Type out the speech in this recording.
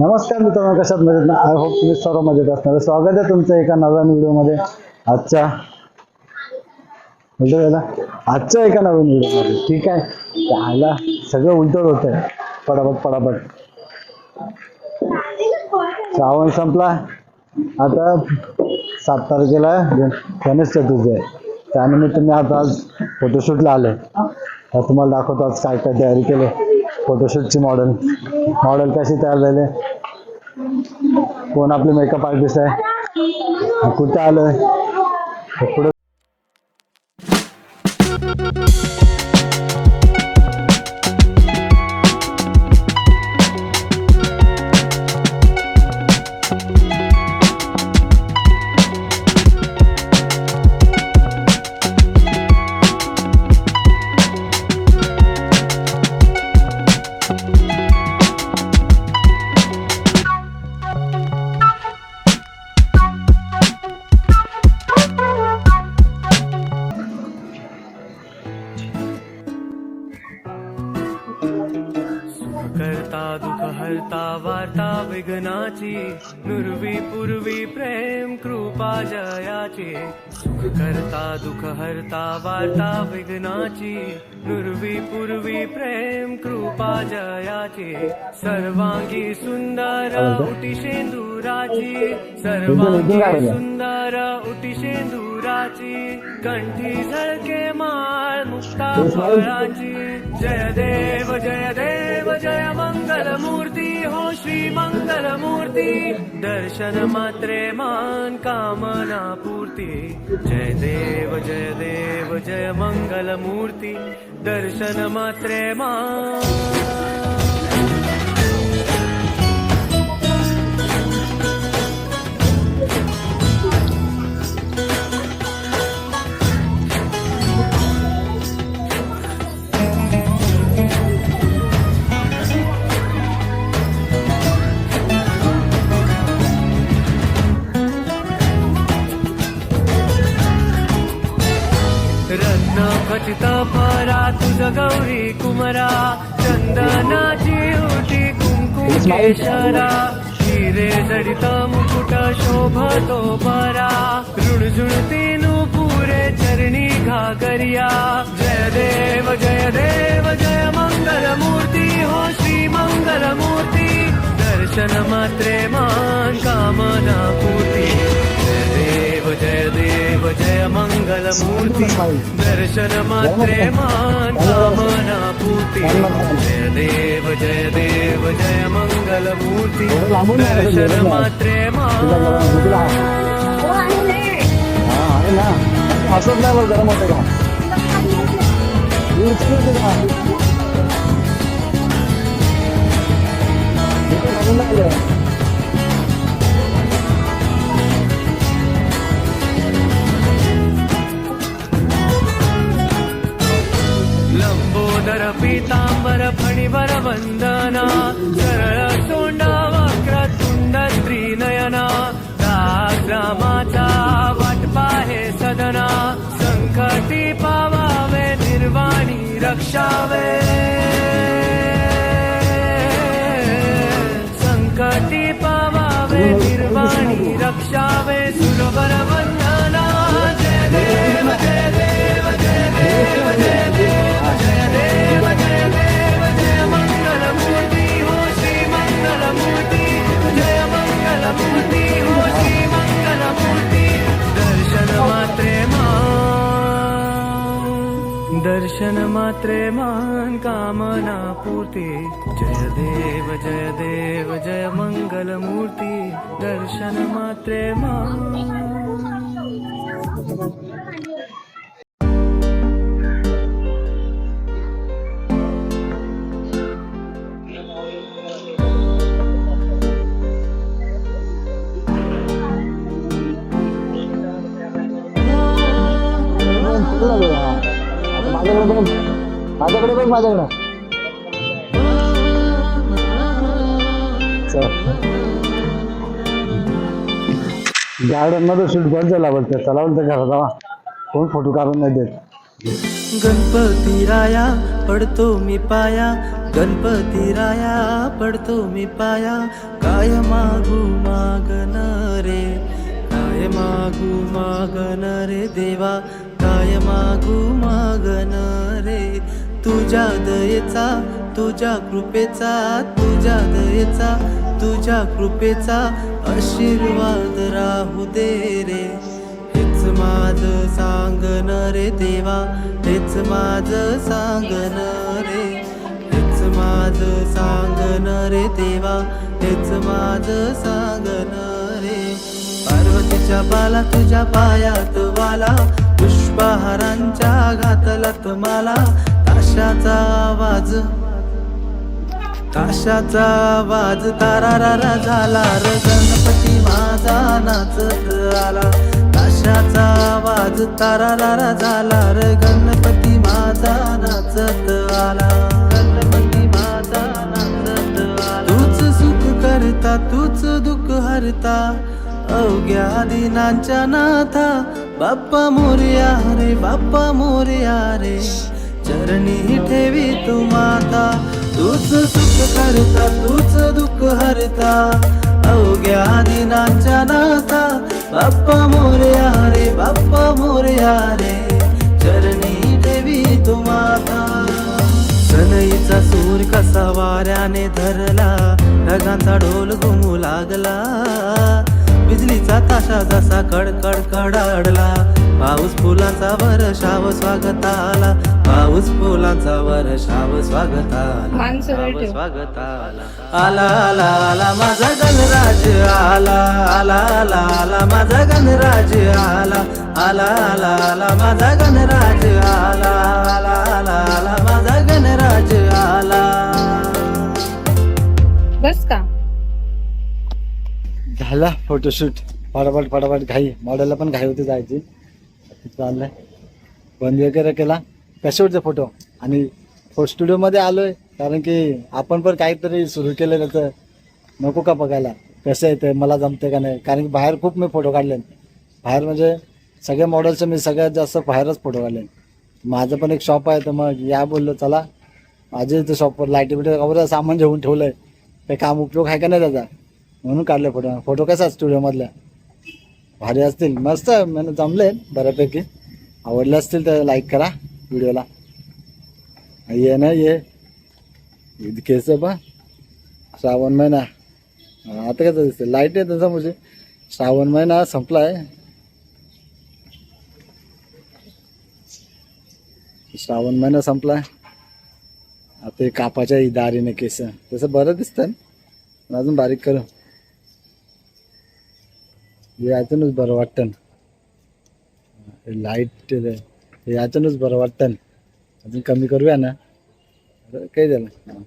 नमस्कार मित्रांनो कशात मजेत ना? आय होप तुम्ही सर्व मजेत असणार. स्वागत आहे तुमचं एका नव्या व्हिडिओमध्ये. आजच्या उलट झाला आजच्या एका नवीन व्हिडिओमध्ये. ठीक आहे? त्याला सगळं उलटत होत आहे. पटापट पटापट श्रावण संपला. आता सात तारखेला गणेश चतुर्थी आहे. त्यानिमित्त मी आता आज फोटोशूटला आले तर तुम्हाला दाखवतो आज काय काय तयारी केली. फोटोशूटची मॉडेल मॉडेल कशी तयार झाले? कोण आपले मेकअप आर्टिस्ट आहे? कुठं आलोय? पुढे हरता वार्ता विघ्नाची नुरवी पूर्वी प्रेम कृपा जयाची. सुख करता दुःख हरता वार्ता विघ्नाची नुरवी पूर्वी प्रेम कृपा जयाची. सर्वांगी सुंदर उटी शेंदुराची. सर्वांगी सुंदर उटी शेंदुराची. कंठी झळके माळ मुक्ता फळाची. जय देव जय देव. जय मङ्गलमूर्ति हो श्रीमङ्गलमूर्ति। मङ्गल मूर्ति दर्शन मात्रे मान कामना पूर्ति जय देव जय देव जय मङ्गलमूर्ति। दर्शन मात्रे मा परा तुझ गौरी कुमरा चंदनाची उटी कुंकुम केशरा हिरे जडित मुकुट शोभतो बरा रुणझुणती पुरे चरणी घागरिया. जय देव जय देव जय मंगल मूर्ती हो श्री मंगल मूर्ती दर्शन मात्रे मान कामना जय मंगल मूर्ती दर्शन मात्रे मान कामना पूर्ती जय देव जय देव जय मंगल मूर्ती दर्शन मात्रे रामाचा वाटपा हे सदना संकटी पावावे निर्वाणी रक्षावे. संकटी पावावे निर्वाणी रक्षावे सुरवर दर्शन मात्रे महान कामना पूर्ती। जय देव जय देव जय मंगल मूर्ती। दर्शन मात्रे महान। माझ्याकडे बघ माझ्याकडे बघ माझ्याकडे. गार्डनमध्ये शूट बंद झाला बोलते चला बोलते घरात जावा. कोण फोटो काढून नाही देत. गणपती राया पडतो मी पाया. गणपती राया पडतो मी पाया. काय मागू मागन रे? काय मागू मागन रे देवा? काय मागू मागन रे. तुझ्या दयेचा तुझ्या कृपेचा तुझ्या दयेचा तुझ्या कृपेचा आशीर्वाद राहू दे रे. हेच माझं सांगन रे देवा हेच माझं सांगन रे. हेच माझं सांगन रे देवा हेच माझं सांगन रे. पार्वतीच्या बाला तुझ्या पायात वाला पुष्पहारांच्या घातलात मला ताशाचा आवाज. ताशाचा आवाज तारारारा झाला. र गणपती माझा नाचत आला. ताशाचा आवाज तारारारा झाला. र गणपती माझा नाचत आला. गणपती माझा नाचत आला. तूच सुख करता तूच दुःख हरता. अवघ्या दिनांच्या नाथा बाप्पा मोरया रे बाप्पा मोरया रे चरणी ठेवी तू माता. तूच सुख करता तूच दुःख हरता. अवघ्या दिनांच्या नाता बाप्पा मोरया रे बाप्पा मोरया रे चरणी ठेवी तू माता. सनईचा सूर कसा वाऱ्याने धरला ढगांचा ढोल घुमू लागला. बिजलीचा ताशा जसा कडकड कडाडला. पाऊस फुलांचा वर्षाव स्वागत आला. पाऊस फुलांचा वर्षाव स्वागत आला. स्वागत आला. आला आला आला माझा गणराज आला. आला आला आला माझा गणराज आला. आला आला आला माझा गणराज आला आला आला झाला फोटोशूट. फटाफट फटाफट घाई. मॉडेलला पण घाई होती जायची. चाललं बंद वगैरे केला कसे होते फोटो आणि फोटो स्टुडिओमध्ये आलोय कारण की आपण पण काहीतरी सुरू केलं त्याचं नको का बघायला? कसं येते मला जमते का नाही? कारण की बाहेर खूप मी फोटो काढले. बाहेर म्हणजे सगळ्या मॉडेलचं मी सगळ्यात जास्त बाहेरच फोटो काढले. माझं पण एक शॉप आहे तर मग या बोललो चला माझे इथे शॉपवर लाईटी बिटी वगैरे सामान घेऊन ठेवलं आहे ते काम उपयोग आहे का नाही त्याचा? म्हणून काढले फोटो फोटो कसा स्टुडिओमधल्या भारी असतील. मस्त म्हणजे जमले बऱ्यापैकी. आवडले असतील तर लाईक करा व्हिडिओला ये ना ये. केस बा श्रावण महिना. आता कसं दिसतं लाइट आहे तसं म्हणजे श्रावण महिना संपलाय. श्रावण महिना संपलाय. आता कापाच्या दारीने केस. तसं बरं दिसतं अजून बारीक करू. यातूनच बरं वाटतं लाइट हे यातूनच बरं वाटतं अजून कमी करूया ना. काही झालं.